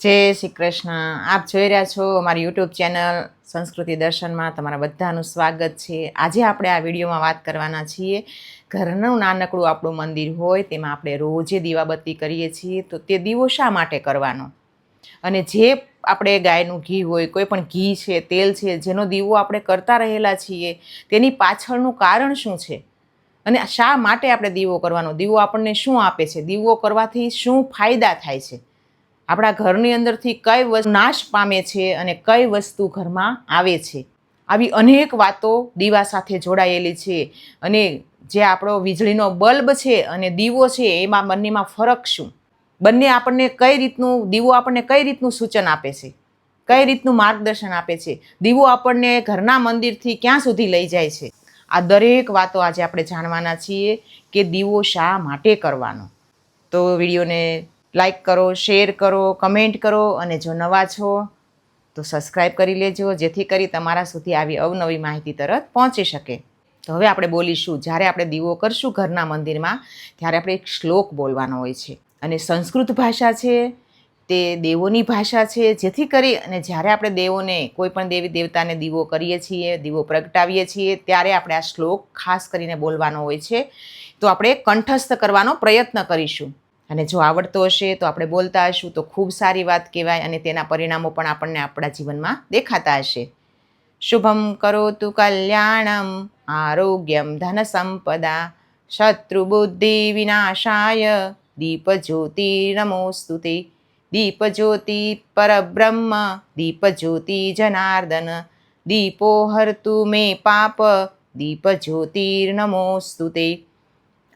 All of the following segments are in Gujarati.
જય શ્રી કૃષ્ણ. આપ જોઈ રહ્યા છો અમારી યુટ્યુબ ચેનલ સંસ્કૃતિ દર્શનમાં. તમારા બધાનું સ્વાગત છે. આજે આપણે આ વિડીયોમાં વાત કરવાના છીએ. ઘરનું નાનકડું આપણું મંદિર હોય, તેમાં આપણે રોજે દીવાબત્તી કરીએ છીએ. તો તે દીવો શા માટે કરવાનો? અને જે આપણે ગાયનું ઘી હોય, કોઈ પણ ઘી છે, તેલ છે, જેનો દીવો આપણે કરતા રહેલા છીએ, તેની પાછળનું કારણ શું છે? અને શા માટે આપણે દીવો કરવાનો? દીવો આપણને શું આપે છે? દીવો કરવાથી શું ફાયદા થાય છે? આપણા ઘરની અંદરથી કઈ વસ્તુ નાશ પામે છે અને કઈ વસ્તુ ઘરમાં આવે છે. આવી અનેક વાતો દીવા સાથે જોડાયેલી છે અને જે આપણો વીજળીનો બલ્બ છે અને દીવો છે, એમાં બંનેમાં ફરક શું? બંને આપણને કઈ રીતનું, દીવો આપણને કઈ રીતનું સૂચન આપે છે? કઈ રીતનું માર્ગદર્શન આપે છે? દીવો આપણને ઘરના મંદિરથી ક્યાં સુધી લઈ જાય છે? આ દરેક વાતો આજે આપણે જાણવાના છીએ કે દીવો શા માટે કરવાનો? તો વિડીયોને લાઈક કરો, શેર કરો, કમેન્ટ કરો અને જો નવા છો તો સબસ્ક્રાઈબ કરી લેજો, જેથી કરી તમારા સુધી આવી અવનવી માહિતી તરત પહોંચી શકે. તો હવે આપણે બોલીશું, જ્યારે આપણે દીવો કરશું ઘરના મંદિરમાં, ત્યારે આપણે એક શ્લોક બોલવાનો હોય છે. અને સંસ્કૃત ભાષા છે, તે દેવોની ભાષા છે, જેથી કરી અને જ્યારે આપણે દેવોને, કોઈ પણ દેવી દેવતાને દીવો કરીએ છીએ, દીવો પ્રગટાવીએ છીએ, ત્યારે આપણે આ શ્લોક ખાસ કરીને બોલવાનો હોય છે. તો આપણે કંઠસ્થ કરવાનો પ્રયત્ન કરીશું. અને જો આવડતો હશે તો આપણે બોલતા હશું, તો ખૂબ સારી વાત કહેવાય અને તેના પરિણામો પણ આપણને આપણા જીવનમાં દેખાતા હશે. શુભમ કરોતુ કલ્યાણમ, આરોગ્યમ ધન સંપદા શત્રુબુદ્ધિ વિનાશાય દીપજ્યોતિ નમોસ્તુતે દીપજ્યોતિ પરબ્રહ્મ દીપજ્યોતિ જનાર્દન, દીપો હરતુ મે પાપ દીપજ્યોતિર્નમોસ્તુતે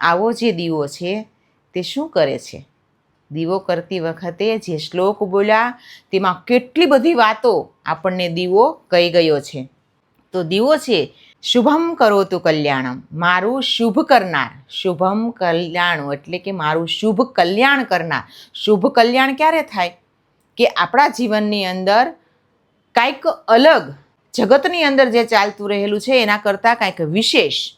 આવો જે દીવો છે તે શું કરે છે? દીવો કરતી વખતે જે શ્લોક બોલ્યા, તેમાં કેટલી બધી વાતો આપણને દીવો કહી ગયો છે. તો દીવો છે, શુભમ કરોતુ કલ્યાણમ, મારું શુભ કરનાર. શુભમ કલ્યાણ એટલે કે મારું શુભ કલ્યાણ કરનાર. શુભ કલ્યાણ ક્યારે થાય? કે આપણા જીવનની અંદર કાંઈક અલગ, જગતની અંદર જે ચાલતું રહેલું છે, એના કરતાં કાંઈક વિશેષ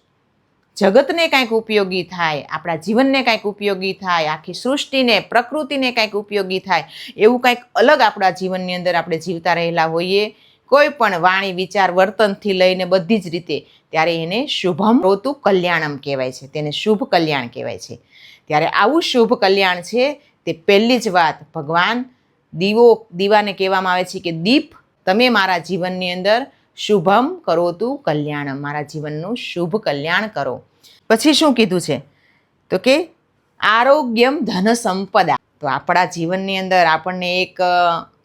જગતને કાંઈક ઉપયોગી થાય, આપણા જીવનને કાંઈક ઉપયોગી થાય, આખી સૃષ્ટિને, પ્રકૃતિને કાંઈક ઉપયોગી થાય, એવું કાંઈક અલગ આપણા જીવનની અંદર આપણે જીવતા રહેલા હોઈએ. કોઈ પણ વાણી, વિચાર, વર્તનથી લઈને બધી જ રીતે ત્યારે એને શુભમ ઋતુ કલ્યાણમ કહેવાય છે, તેને શુભ કલ્યાણ કહેવાય છે. ત્યારે આવું શુભ કલ્યાણ છે, તે પહેલી જ વાત ભગવાન દીવો, દીવાને કહેવામાં આવે છે કે દીપ, તમે મારા જીવનની અંદર શુભમ કરો તું કલ્યાણ, મારા જીવનનું શુભ કલ્યાણ કરો. પછી શું કીધું છે? તો કે આરોગ્યમ ધન સંપદા. તો આપણા જીવનની અંદર આપણને એક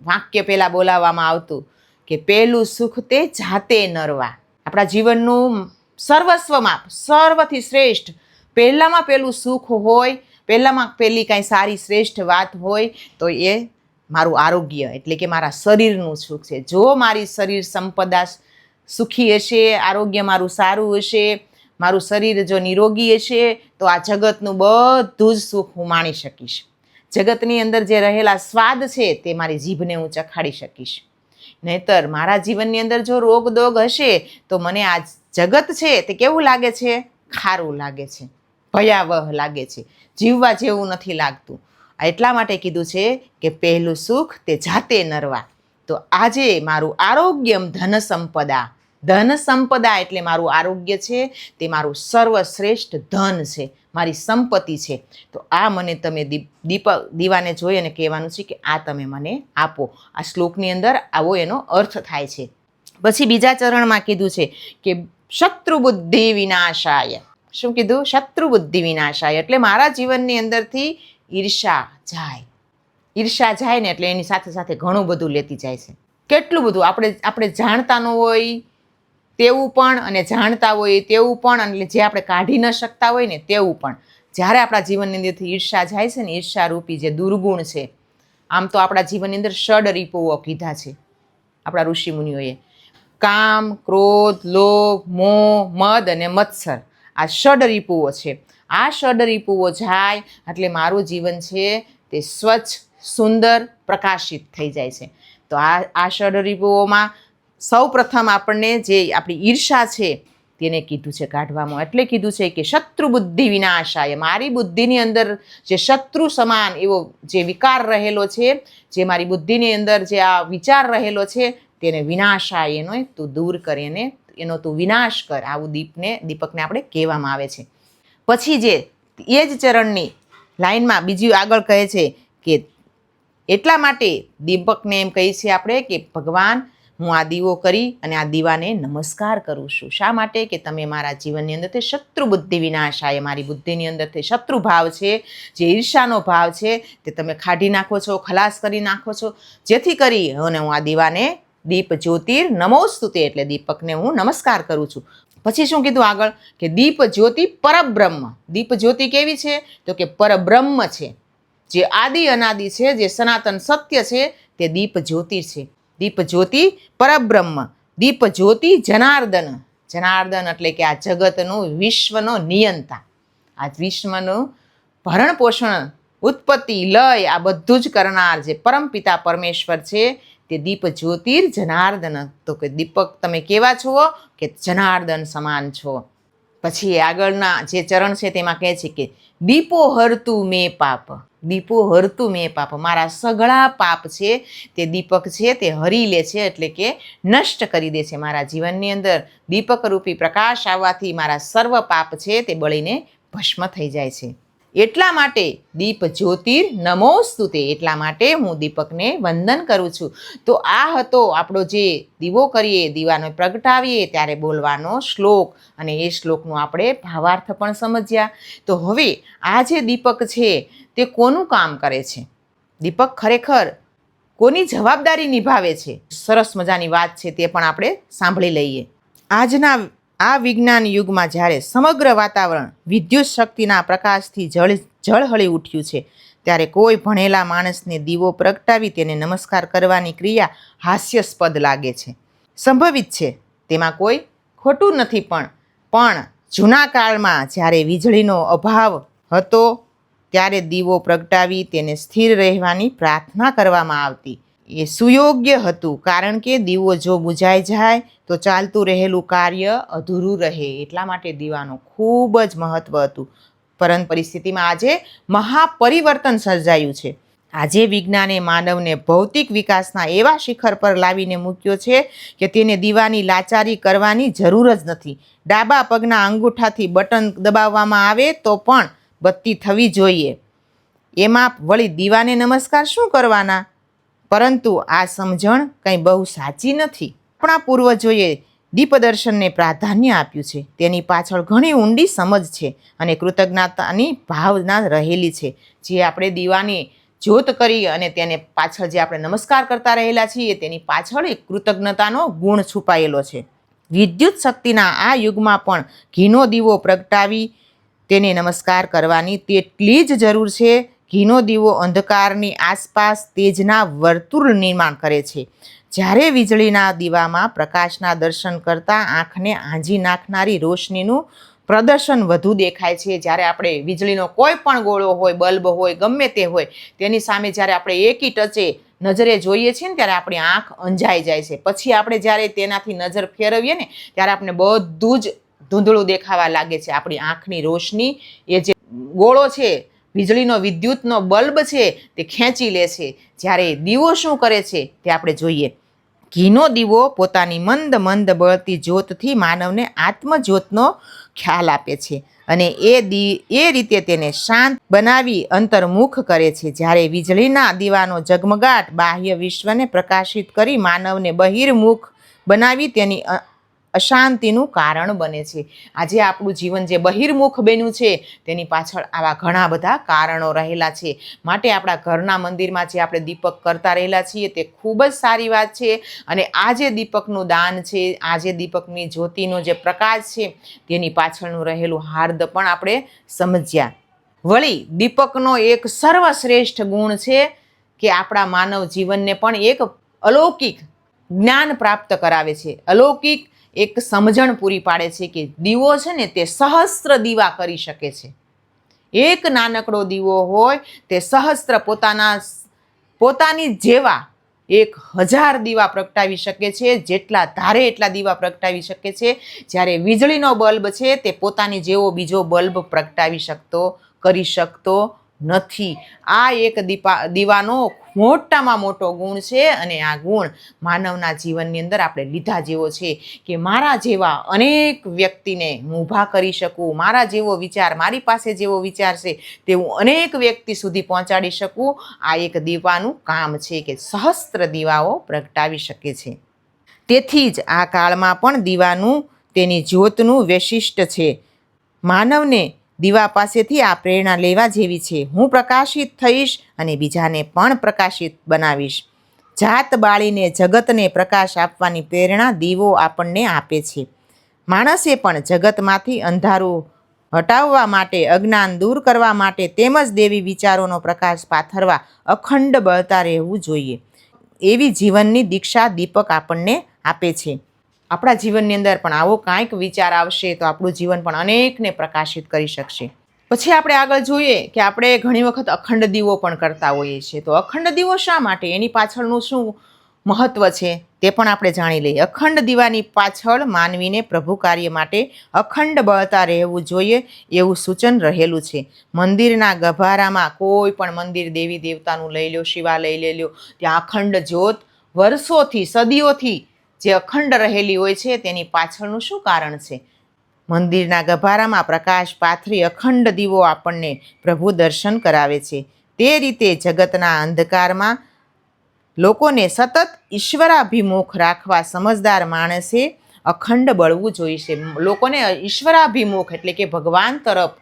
વાક્ય પહેલાં બોલાવવામાં આવતું કે પહેલું સુખ તે જાતે નરવા. આપણા જીવનનું સર્વસ્વમાં સર્વથી શ્રેષ્ઠ. પહેલામાં પહેલું સુખ હોય, પહેલામાં પહેલી કાંઈ સારી શ્રેષ્ઠ વાત હોય, તો એ મારું આરોગ્ય એટલે કે મારા શરીરનું સુખ છે. જો મારી શરીર સંપદા સુખી હશે, આરોગ્ય મારું સારું હશે, મારું શરીર જો નિરોગી હશે, તો આ જગતનું બધું જ સુખ હું માણી શકીશ. જગતની અંદર જે રહેલા સ્વાદ છે તે મારી જીભને હું ચખાડી શકીશ. નહીતર મારા જીવનની અંદર જો રોગ દોગ હશે, તો મને આ જગત છે તે કેવું લાગે છે? ખારું લાગે છે. ભયાવહ લાગે છે. જીવવા જેવું નથી લાગતું. એટલા માટે કીધું છે કે પહેલું સુખ તે જાતે નરવા. તો આજે મારું આરોગ્યમ ધન સંપદા ધન સંપદા એટલે મારું આરોગ્ય છે, તે મારું સર્વશ્રેષ્ઠ ધન છે, મારી સંપત્તિ છે. તો આ મને તમે દીપ દીપ, દીવાને જોઈ અને કહેવાનું છે કે આ તમે મને આપો. આ શ્લોકની અંદર આવો એનો અર્થ થાય છે. પછી બીજા ચરણમાં કીધું છે કે શત્રુબુદ્ધિ વિનાશાય. શું કીધું? શત્રુબુદ્ધિ વિનાશાય. એટલે મારા જીવનની અંદરથી ઈર્ષા જાય. ઈર્ષા જાય ને એટલે એની સાથે સાથે ઘણું બધું લેતી જાય છે. કેટલું બધું? આપણે આપણે જાણતા ન હોય, તેવું પણ અને જાણતા હોય તેવું પણ અને જે આપણે કાઢી ન શકતા હોય ને તેવું પણ. જ્યારે આપણા જીવનની અંદરથી ઈર્ષા જાય છે ને ઈર્ષા રૂપી જે દુર્ગુણ છે, આમ તો આપણા જીવનની અંદર ષડ રીપોઓ કીધા છે આપણા ઋષિમુનિઓએ કામ, ક્રોધ, લોભ, મોહ, મદ અને મત્સર આ ષડ રીપુઓ છે. આ ષડ પૂવો જાય, એટલે મારું જીવન છે તે સ્વચ્છ, સુંદર, પ્રકાશિત થઈ જાય છે. તો આ આ ષડ રીપુઓમાં સૌ પ્રથમ આપણને જે આપણી ઈર્ષા છે તેને કીધું છે કાઢવામાં. એટલે કીધું છે કે શત્રુ બુદ્ધિ વિનાશાય. મારી બુદ્ધિની અંદર જે શત્રુ સમાન એવો જે વિકાર રહેલો છે, જે મારી બુદ્ધિની અંદર જે આ વિચાર રહેલો છે તેને વિનાશાય એનો તું દૂર કરે, એને, એનો તું વિનાશ કર. આવું દીપને, દીપકને આપણે કહેવામાં આવે છે. પછી જે એ જ ચરણની લાઈનમાં બીજી આગળ કહે છે કે એટલા માટે દીપકને એમ કહીએ છીએ આપણે કે ભગવાન, હું આ દીવો કરી અને આ દીવાને નમસ્કાર કરું છું. શા માટે? કે તમે મારા જીવનની અંદર તે શત્રુ બુદ્ધિ વિનાશાય. મારી બુદ્ધિની અંદર શત્રુ ભાવ છે, જે ઈર્ષાનો ભાવ છે, તે તમે કાઢી નાખો છો, ખલાસ કરી નાખો છો. જેથી કરી અને હું આ દીવાને દીપ જ્યોતિર નમોસ્તુતે એટલે દીપકને હું નમસ્કાર કરું છું. પછી શું કીધું આગળ? કે દીપ જ્યોતિ પરબ્રહ્મ. દીપ જ્યોતિ કેવી છે? તો કે પરબ્રહ્મ છે. જે આદિ અનાદિ છે, જે સનાતન સત્ય છે, તે દીપ જ્યોતિ છે. દીપ જ્યોતિ પરબ્રહ્મ. દીપ જ્યોતિ જનાર્દન. જનાર્દન એટલે કે આ જગતનું, વિશ્વનો નિયંતા. આ વિશ્વનું ભરણ પોષણ, ઉત્પત્તિ, લય, આ બધું જ કરનાર જે પરમપિતા પરમેશ્વર છે તે દીપ જ્યોતિર જનાર્દન. તો કે દીપક તમે કેવા છો? કે જનાર્દન સમાન છો. પછી આગળના જે ચરણ છે તેમાં કહે છે કે દીપો હરતું મેં પાપ. દીપો હરતું મેં પાપ. મારા સઘળા પાપ છે, તે દીપક છે, તે હરી લે છે એટલે કે નષ્ટ કરી દે છે મારા જીવનની અંદર. દીપક રૂપી પ્રકાશ આવવાથી મારા સર્વ પાપ છે તે બળીને ભસ્મ થઈ જાય છે. એટલા માટે દીપ જ્યોતિર નમોસ્તુતે. એટલા માટે હું દીપકને વંદન કરું છું. તો આ હતો આપણો જે દીવો કરીએ, દીવાનો પ્રગટાવીએ, ત્યારે બોલવાનો શ્લોક. અને એ શ્લોકનું આપણે ભાવાર્થ પણ સમજ્યા. તો હવે આ જે દીપક છે, તે કોનું કામ કરે છે? દીપક ખરેખર કોની જવાબદારી નિભાવે છે? સરસ મજાની વાત છે, તે પણ આપણે સાંભળી લઈએ. આજના આ વિજ્ઞાન યુગમાં જ્યારે સમગ્ર વાતાવરણ વિદ્યુત શક્તિના પ્રકાશથી જળ જળહળી ઉઠ્યું છે, ત્યારે કોઈ ભણેલા માણસને દીવો પ્રગટાવી તેને નમસ્કાર કરવાની ક્રિયા હાસ્યાસ્પદ લાગે છે. સંભવિત છે, તેમાં કોઈ ખોટું નથી પણ પણ જૂના કાળમાં જ્યારે વીજળીનો અભાવ હતો, ત્યારે દીવો પ્રગટાવી તેને સ્થિર રહેવાની પ્રાર્થના કરવામાં આવતી. એ સુયોગ્ય હતું, કારણ કે દીવો જો બુઝાઈ જાય તો ચાલતું રહેલું કાર્ય અધૂરું રહે, એટલા માટે દીવાનું ખૂબ જ મહત્ત્વ હતું. પરંતુ પરિસ્થિતિમાં આજે મહાપરિવર્તન સર્જાયું છે. આજે વિજ્ઞાને માનવને ભૌતિક વિકાસના એવા શિખર પર લાવીને મૂક્યો છે કે તેને દીવાની લાચારી કરવાની જરૂર જ નથી. ડાબા પગના અંગૂઠાથી બટન દબાવવામાં આવે તો પણ બત્તી થવી જોઈએ. એમાં વળી દીવાને નમસ્કાર શું કરવાના? પરંતુ આ સમજણ કંઈ બહુ સાચી નથી. આપણા પૂર્વજોએ દીપદર્શનને પ્રાધાન્ય આપ્યું છે. તેની પાછળ ઘણી ઊંડી સમજ છે અને કૃતજ્ઞતાની ભાવના રહેલી છે. જે આપણે દીવાની જ્યોત કરી અને તેને પાછળ જે આપણે નમસ્કાર કરતા રહેલા છીએ, તેની પાછળ એક કૃતજ્ઞતાનો ગુણ છુપાયેલો છે. વિદ્યુત શક્તિના આ યુગમાં પણ ઘીનો દીવો પ્રગટાવી તેને નમસ્કાર કરવાની તેટલી જ જરૂર છે ઘીનો દીવો અંધકારની આસપાસ તેજના વર્તુળ નિર્માણ કરે છે. જ્યારે વીજળીના દીવામાં પ્રકાશના દર્શન કરતાં આંખને આંજી નાખનારી રોશનીનું પ્રદર્શન વધુ દેખાય છે. જ્યારે આપણે વીજળીનો કોઈ પણ ગોળો હોય, બલ્બ હોય, ગમે તે હોય, તેની સામે જ્યારે આપણે એકી ટચે નજરે જોઈએ છીએ ને ત્યારે આપણી આંખ અંજાઈ જાય છે. પછી આપણે જ્યારે તેનાથી નજર ફેરવીએ ને ત્યારે આપણે બધું જ ધૂંધળું દેખાવા લાગે છે. આપણી આંખની રોશની એ જે ગોળો છે વીજળીનો વિદ્યુતનો બલ્બ છે તે ખેંચી લે છે. જ્યારે દીવો શું કરે છે તે આપણે જોઈએ. ઘીનો દીવો પોતાની મંદ મંદ બળતી જ્યોતથી માનવને આત્મજ્યોતનો ખ્યાલ આપે છે અને એ દી, એ રીતે તેને શાંત બનાવી અંતર્મુખ કરે છે. જ્યારે વીજળીના દીવાનો ઝગમગાટ બાહ્ય વિશ્વને પ્રકાશિત કરી માનવને બહિર્મુખ બનાવી તેની અશાંતિનું કારણ બને છે. આજે આપણું જીવન જે બહિર્મુખ બન્યું છે, તેની પાછળ આવા ઘણા બધા કારણો રહેલા છે. માટે આપણા ઘરના મંદિરમાં જે આપણે દીપક કરતા રહેલા છીએ, તે ખૂબ જ સારી વાત છે. અને આ જે દીપકનું દાન છે, આ જે દીપકની જ્યોતિનો જે પ્રકાશ છે, તેની પાછળનું રહેલું હાર્દ પણ આપણે સમજ્યા. વળી, દીપકનો એક સર્વશ્રેષ્ઠ ગુણ છે કે આપણા માનવ જીવનને પણ એક અલૌકિક જ્ઞાન પ્રાપ્ત કરાવે છે. અલૌકિક એક સમજણ પૂરી પાડે છે કે દીવો છે ને તે સહસ્ત્ર દીવા કરી શકે છે. એક નાનકડો દીવો હોય તે સહસ્ત્ર પોતાના પોતાની જેવા એક હજાર દીવા પ્રગટાવી શકે છે, જેટલા ધારે એટલા દીવા પ્રગટાવી શકે છે. જ્યારે વીજળીનો બલ્બ છે તે પોતાની જેવો બીજો બલ્બ પ્રગટાવી શકતો, કરી શકતો નથી. આ એક દીપા, દીવાનો મોટામાં મોટો ગુણ છે અને આ ગુણ માનવના જીવનની અંદર આપણે લીધા જેવો છે કે મારા જેવા અનેક વ્યક્તિને હું ઊભા કરી શકું, મારા જેવો વિચાર, મારી પાસે જેવો વિચાર છે તે હું અનેક વ્યક્તિ સુધી પહોંચાડી શકું. આ એક દીવાનું કામ છે કે સહસ્ત્ર દીવાઓ પ્રગટાવી શકે છે. તેથી જ આ કાળમાં પણ દીવાનું તેની જ્યોતનું વૈશિષ્ટ છે. માનવને દીવા પાસેથી આ પ્રેરણા લેવા જેવી છે. હું પ્રકાશિત થઈશ અને બીજાને પણ પ્રકાશિત બનાવીશ. જાત બાળીને જગતને પ્રકાશ આપવાની પ્રેરણા દીવો આપણને આપે છે. માણસે પણ જગતમાંથી અંધારું હટાવવા માટે, અજ્ઞાન દૂર કરવા માટે તેમજ દેવી વિચારોનો પ્રકાશ પાથરવા અખંડ બળતા રહેવું જોઈએ. એવી જીવનની દીક્ષા દીપક આપણને આપે છે. આપણા જીવનની અંદર પણ આવો કાંઈક વિચાર આવશે તો આપણું જીવન પણ અનેકને પ્રકાશિત કરી શકશે. પછી આપણે આગળ જોઈએ કે આપણે ઘણી વખત અખંડ દીવો પણ કરતા હોઈએ છીએ. તો અખંડ દીવો શા માટે? એની પાછળનું શું મહત્વ છે? તે પણ આપણે જાણી લઈએ. અખંડ દીવાની પાછળ માનવીને પ્રભુ કાર્ય માટે અખંડ બળતા રહેવું જોઈએ એવું સૂચન રહેલું છે. મંદિરના ગભારામાં કોઈ પણ મંદિર દેવી દેવતાનું લઈ લો શિવાલય લઈ લો ત્યાં અખંડ જ્યોત વર્ષોથી, સદીઓથી જે અખંડ રહેલી હોય છે, તેની પાછળનું શું કારણ છે? મંદિરના ગભારામાં પ્રકાશ પાથરી અખંડ દીવો આપણને પ્રભુ દર્શન કરાવે છે. તે રીતે જગતના અંધકારમાં લોકોને સતત ઈશ્વરાભિમુખ રાખવા સમજદાર માણસે અખંડ બળવું જોઈશે. લોકોને ઈશ્વરાભિમુખ એટલે કે ભગવાન તરફ,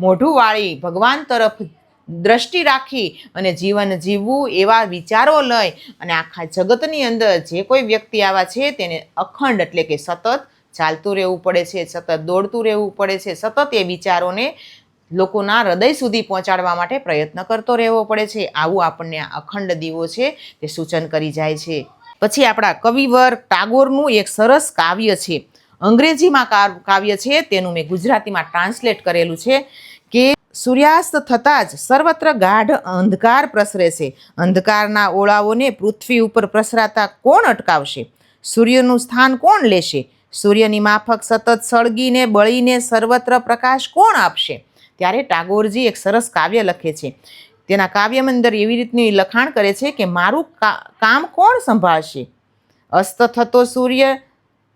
મોઢું વાળી ભગવાન તરફ દ્રષ્ટિ રાખી અને જીવન જીવવું એવા વિચારો લઈ અને આખા જગતની અંદર જે કોઈ વ્યક્તિ આવા છે તેને અખંડ એટલે કે સતત ચાલતું રહેવું પડે છે, સતત દોડતું રહેવું પડે છે, સતત એ વિચારોને લોકોના હૃદય સુધી પહોંચાડવા માટે પ્રયત્ન કરતો રહેવો પડે છે. આવું આપણને આ અખંડ દીવો છે તે સૂચન કરી જાય છે. પછી આપણા કવિવર ટાગોરનું એક સરસ કાવ્ય છે. અંગ્રેજીમાં કાવ્ય છે, તેનું મેં ગુજરાતીમાં ટ્રાન્સલેટ કરેલું છે કે સૂર્યાસ્ત થતાં જ સર્વત્ર ગાઢ અંધકાર પ્રસરે છે. અંધકારના ઓળાઓને પૃથ્વી ઉપર પ્રસરાતા કોણ અટકાવશે? સૂર્યનું સ્થાન કોણ લેશે? સૂર્યની માફક સતત સળગીને બળીને સર્વત્ર પ્રકાશ કોણ આપશે? ત્યારે ટાગોરજી એક સરસ કાવ્ય લખે છે. તેના કાવ્યમાં અંદર એવી રીતની લખાણ કરે છે કે, મારું કામ કોણ સંભાળશે? અસ્ત થતો સૂર્ય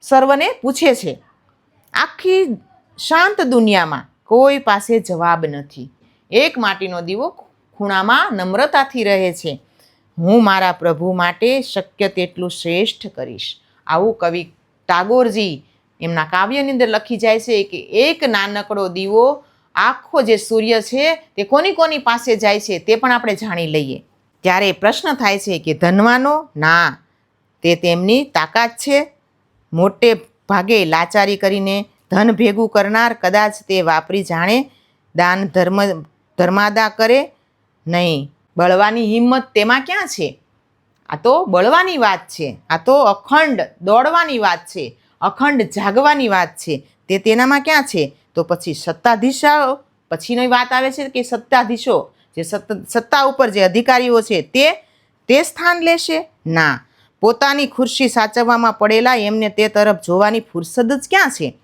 સર્વને પૂછે છે, આખી શાંત દુનિયામાં કોઈ પાસે જવાબ નથી. એક માટીનો દીવો ખૂણામાં નમ્રતાથી રહે છે. હું મારા પ્રભુ માટે શક્ય તેટલું શ્રેષ્ઠ કરીશ. આવું કવિ ટાગોરજી એમના કાવ્યની અંદર લખી જાય છે કે એક નાનકડો દીવો આખો જે સૂર્ય છે તે કોની કોની પાસે જાય છે તે પણ આપણે જાણી લઈએ. ત્યારે પ્રશ્ન થાય છે કે ધનવાનો? ના. તે તેમની તાકાત છે. મોટે ભાગે લાચારી કરીને ધન ભેગું કરનાર કદાચ તે વાપરી જાણે, દાન ધર્મ, ધર્માદા કરે નહીં. બળવાની હિંમત તેમાં ક્યાં છે? આ તો બળવાની વાત છે. આ તો અખંડ દોડવાની વાત છે. અખંડ જાગવાની વાત છે. તે તેનામાં ક્યાં છે? તો પછી સત્તાધીશાઓ, પછીની વાત આવે છે કે સત્તાધીશો, જે સત્ત ઉપર જે અધિકારીઓ છે તે તે સ્થાન લેશે? ના. પોતાની ખુરશી સાચવવામાં પડેલા એમને તે તરફ જોવાની ફુરસદ જ ક્યાં છે?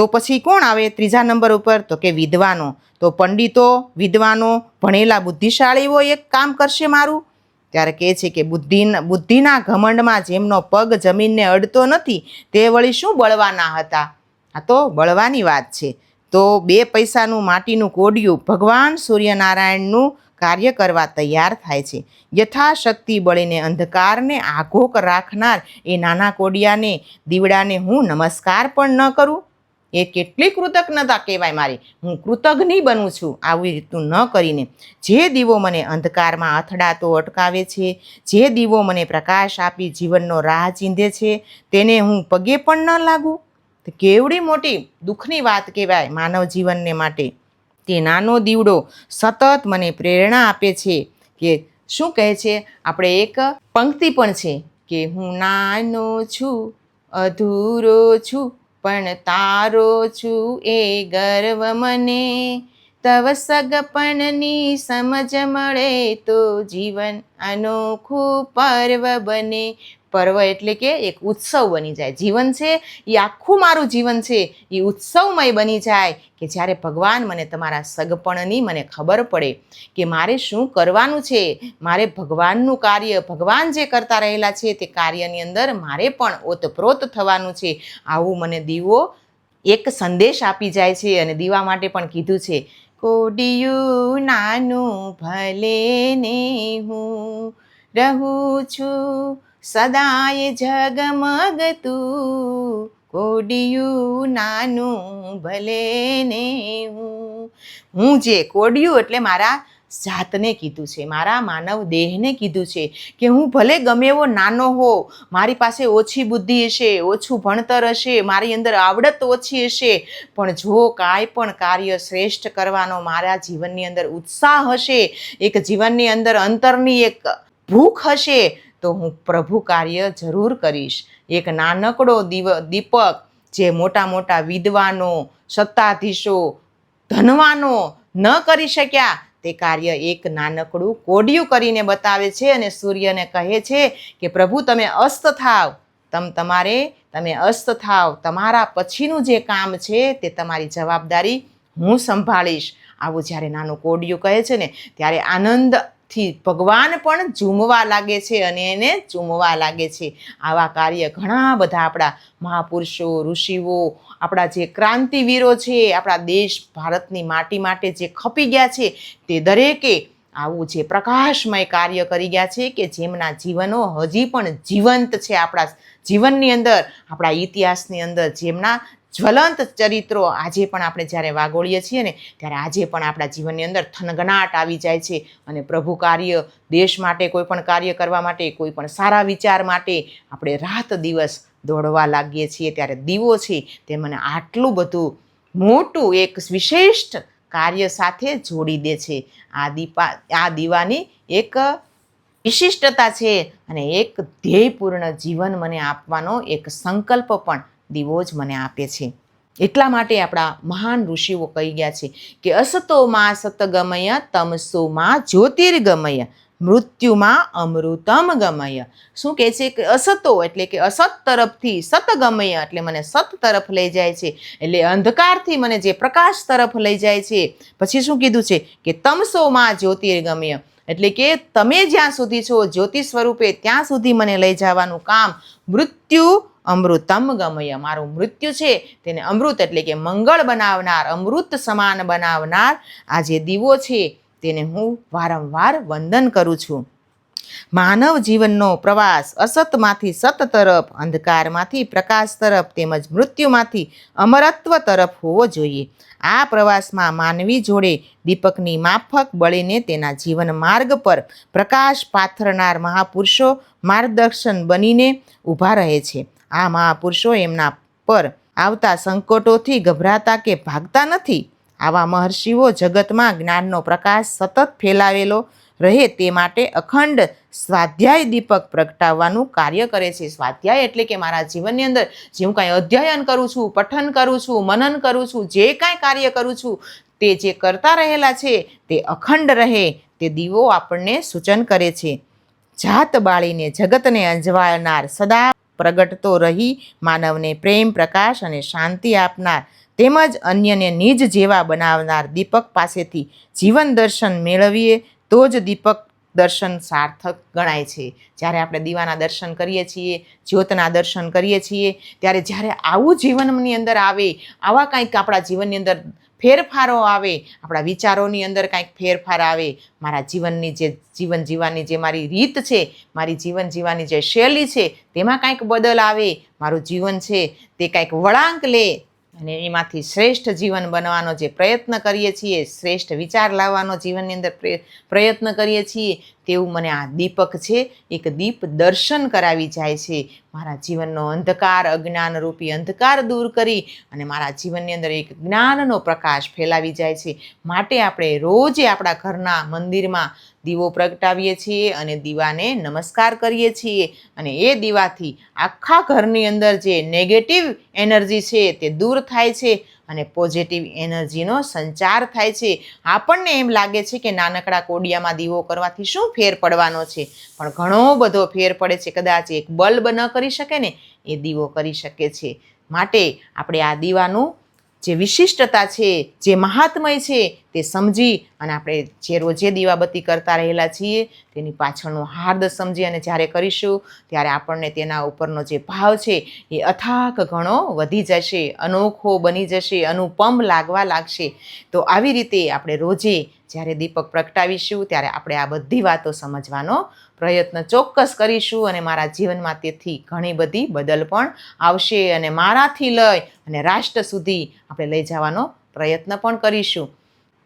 તો પછી કોણ આવે ત્રીજા નંબર ઉપર? તો કે વિદ્વાનો. તો પંડિતો, વિદ્વાનો, ભણેલા બુદ્ધિશાળીઓ એક કામ કરશે મારું? ત્યારે કહે છે કે બુદ્ધિ બુદ્ધિના ઘમંડમાં જેમનો પગ જમીનને અડતો નથી, તે વળી શું બળવાના હતા? આ તો બળવાની વાત છે. તો બે પૈસાનું માટીનું કોડિયું ભગવાન સૂર્યનારાયણનું કાર્ય કરવા તૈયાર થાય છે. યથાશક્તિ બળીને અંધકારને આઘોક રાખનાર એ નાના કોડિયાને, દીવડાને હું નમસ્કાર પણ ન કરું? એ કેટલી કૃતજ્ઞતા કહેવાય મારી? હું કૃતજ્ઞ બનું છું આવી રીતનું ન કરીને. જે દીવો મને અંધકારમાં અથડાતો અટકાવે છે, જે દીવો મને પ્રકાશ આપી જીવનનો રાહ ચીંધે છે, તેને હું પગે પણ ન લાગું? કેવડી મોટી દુઃખની વાત કહેવાય માનવ જીવનને માટે. તે નાનો દીવડો સતત મને પ્રેરણા આપે છે કે શું કહે છે? આપણે એક પંક્તિ પણ છે કે હું નાનો છું, અધૂરો છું પણ તારો છું એ ગર્વ મને. તવ સગપણની સમજ મળે તો જીવન અનોખું પર્વ બને. પર્વ એટલે કે એક ઉત્સવ બની જાય. જીવન છે એ આખું મારું જીવન છે એ ઉત્સવમય બની જાય કે જ્યારે ભગવાન મને તમારા સગપણની મને ખબર પડે કે મારે શું કરવાનું છે, મારે ભગવાનનું કાર્ય, ભગવાન જે કરતા રહેલા છે તે કાર્યની અંદર મારે પણ ઓતપ્રોત થવાનું છે. આવું મને દીવો એક સંદેશ આપી જાય છે અને દીવા માટે પણ કીધું છે, કોડિયું નાનું ભલે ને હું રહું છું સદાય જગમગતું. કોડિયું નાનું ભલે ને હું હું જે કોડિયું એટલે મારા જાતને કીધું છે, મારા માનવ દેહને કીધું છે કે હું ભલે ગમે એવો નાનો હો મારી પાસે ઓછી બુદ્ધિ હશે, ઓછું ભણતર હશે, મારી અંદર આવડત ઓછી હશે, પણ જો કાંઈ પણ કાર્ય શ્રેષ્ઠ કરવાનો મારા જીવનની અંદર ઉત્સાહ હશે, એક જીવનની અંદર અંતરની એક ભૂખ હશે તો હું પ્રભુ કાર્ય જરૂર કરીશ. એક નાનકડો દીવ, દીપક જે મોટા મોટા વિદ્વાનો, સત્તાધીશો, ધનવાનો ન કરી શક્યા, તે કાર્ય એક નાનકડું કોડિયું કરીને બતાવે છે અને સૂર્યને કહે છે કે, પ્રભુ, તમે અસ્ત થાવ. તમ તમારે, તમે અસ્ત થાવ. તમારા પછીનું જે કામ છે તે તમારી જવાબદારી હું સંભાળીશ. આવું જ્યારે નાનું કોડિયું કહે છે ને, ત્યારે આનંદથી ભગવાન પણ ઝૂમવા લાગે છે અને એને ચૂમવા લાગે છે. આવા કાર્ય ઘણા બધા આપણા મહાપુરુષો, ઋષિઓ, આપણા જે ક્રાંતિવીરો છે, આપણા દેશ ભારતની માટી માટે જે ખપી ગયા છે, તે દરેકે આવું જે પ્રકાશમય કાર્ય કરી ગયા છે કે જેમના જીવનો હજી પણ જીવંત છે આપણા જીવનની અંદર, આપણા ઇતિહાસની અંદર, જેમના જ્વલંત ચરિત્રો આજે પણ આપણે જ્યારે વાગોળીએ છીએ ને, ત્યારે આજે પણ આપણા જીવનની અંદર થનગનાટ આવી જાય છે અને પ્રભુ કાર્ય દેશ માટે, કોઈ પણ કાર્ય કરવા માટે, કોઈ પણ સારા વિચાર માટે આપણે રાત દિવસ દોડવા લાગીએ છીએ. ત્યારે દીવો છે તે મને આટલું બધું મોટું એક વિશિષ્ટ કાર્ય સાથે જોડી દે છે. આ દીપા, આ દીવાની એક વિશિષ્ટતા છે અને એક ધ્યેયપૂર્ણ જીવન મને આપવાનો એક સંકલ્પ પણ દીવો જ મને આપે છે. એટલા માટે આપણા મહાન ઋષિઓ કહી ગયા છે કે અસતો માં સતગમય તમસો માં જ્યોતિર્ગમય મૃત્યુમાં અમૃતમ ગમય. શું કહે છે કે અસતો? એટલે કે અસત તરફથી સત ગમય, એટલે મને સત તરફ લઈ જાય છે. એટલે અંધકારથી મને જે પ્રકાશ તરફ લઈ જાય છે. પછી શું કીધું છે કે તમસોમાં જ્યોતિર્ગમય. એટલે કે તમે જ્યાં સુધી છો જ્યોતિ સ્વરૂપે ત્યાં સુધી મને લઈ જવાનું કામ. મૃત્યુ અમૃતમ ગમય. મારું મૃત્યુ છે, તેને અમૃત એટલે કે મંગળ બનાવનાર, અમૃત સમાન બનાવનાર આ જે દીવો છે તેને હું વારંવાર વંદન કરું છું. માનવ જીવનનો પ્રવાસ અસતમાંથી સત તરફ, અંધકારમાંથી પ્રકાશ તરફ તેમજ મૃત્યુમાંથી અમરત્વ તરફ હોવો જોઈએ. આ પ્રવાસમાં માનવી જોડે દીપકની માફક બળીને તેના જીવન માર્ગ પર પ્રકાશ પાથરનાર મહાપુરુષો માર્ગદર્શન બનીને ઊભા રહે છે. આ મહાપુરુષો એમના પર આવતા સંકટોથી ગભરાતા કે ભાગતા નથી? આવા મહર્ષિઓ જગતમાં જ્ઞાનનો પ્રકાશ સતત ફેલાવેલો રહે તે માટે અખંડ સ્વાધ્યાય દીપક પ્રગટાવવાનું કાર્ય કરે છે. સ્વાધ્યાય એટલે કે મારા જીવનની અંદર જે હું કાંઈ અધ્યયન કરું છું, પઠન કરું છું, મનન કરું છું, જે કાંઈ કાર્ય કરું છું, તે જે કરતા રહેલા છે, તે અખંડ રહે, તે દીવો આપણને સૂચન કરે છે. જાત બાળીને જગતને અંજવાળનાર સદા પ્રગટતો રહી માનવને પ્રેમ, પ્રકાશ અને શાંતિ આપનાર તેમજ અન્યને નિજ જેવા બનાવનાર દીપક પાસેથી જીવન દર્શન મેળવીએ, તો જ દીપક દર્શન સાર્થક ગણાય છે. જ્યારે આપણે દીવાના દર્શન કરીએ છીએ, જ્યોતના દર્શન કરીએ છીએ, ત્યારે જ્યારે આવું જીવનની અંદર આવે, આવા કંઈક આપણા જીવનની અંદર ફેરફારો આવે, આપણા વિચારોની અંદર કાંઈક ફેરફાર આવે, મારા જીવનની જે જીવન જીવવાની જે મારી રીત છે, મારી જીવન જીવવાની જે શૈલી છે, તેમાં કાંઈક બદલ આવે, મારું જીવન છે, તે કાંઈક વળાંક લે અને એમાંથી શ્રેષ્ઠ જીવન બનવાનો જે પ્રયત્ન કરીએ છીએ, શ્રેષ્ઠ વિચાર લાવવાનો જીવનની અંદર પ્રયત્ન કરીએ છીએ તેવું મને આ દીપક છે, એક દીપ દર્શન કરાવી જાય છે. મારા જીવનનો અંધકાર, અજ્ઞાનરૂપી અંધકાર દૂર કરી અને મારા જીવનની અંદર એક જ્ઞાનનો પ્રકાશ ફેલાવી જાય છે. માટે આપણે રોજે આપણા ઘરના મંદિરમાં દીવો પ્રગટાવીએ છીએ અને દીવાને નમસ્કાર કરીએ છીએ. અને એ દીવાથી આખા ઘરની અંદર જે નેગેટિવ એનર્જી છે તે દૂર થાય છે. અને પોઝિટિવ એનર્જીનો સંચાર થાય છે. આપણને એમ લાગે છે કે નાનકડા કોડિયામાં દીવો કરવાથી શું ફેર પડવાનો છે? પણ ઘણો બધો ફેર પડે છે. કદાચ એક બલ્બ ન કરી શકે ને, એ દીવો કરી શકે છે. માટે આપણે આ દીવાનું જે વિશિષ્ટતા છે, જે મહાત્મય છે, તે સમજી અને આપણે જે રોજે દીવાબત્તી કરતા રહેલા છીએ, તેની પાછળનો હાર્દ સમજી અને જ્યારે કરીશું, ત્યારે આપણને તેના ઉપરનો જે ભાવ છે, એ અથાક ઘણો વધી જશે, અનોખો બની જશે, અનુપમ લાગવા લાગશે. તો આવી રીતે આપણે રોજે જ્યારે દીપક પ્રગટાવીશું, ત્યારે આપણે આ બધી વાતો સમજવાનો પ્રયત્ન ચોક્કસ કરીશું અને મારા જીવનમાં તેથી ઘણી બધી બદલ પણ આવશે અને મારાથી લઈ અને રાષ્ટ્ર સુધી આપણે લઈ જવાનો પ્રયત્ન પણ કરીશું.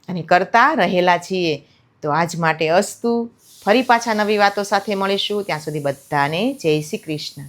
અને કરતા રહેલા છીએ. તો આજ માટે અસ્તુ. ફરી પાછા નવી વાતો સાથે મળીશું. ત્યાં સુધી બધાને જય શ્રી કૃષ્ણ.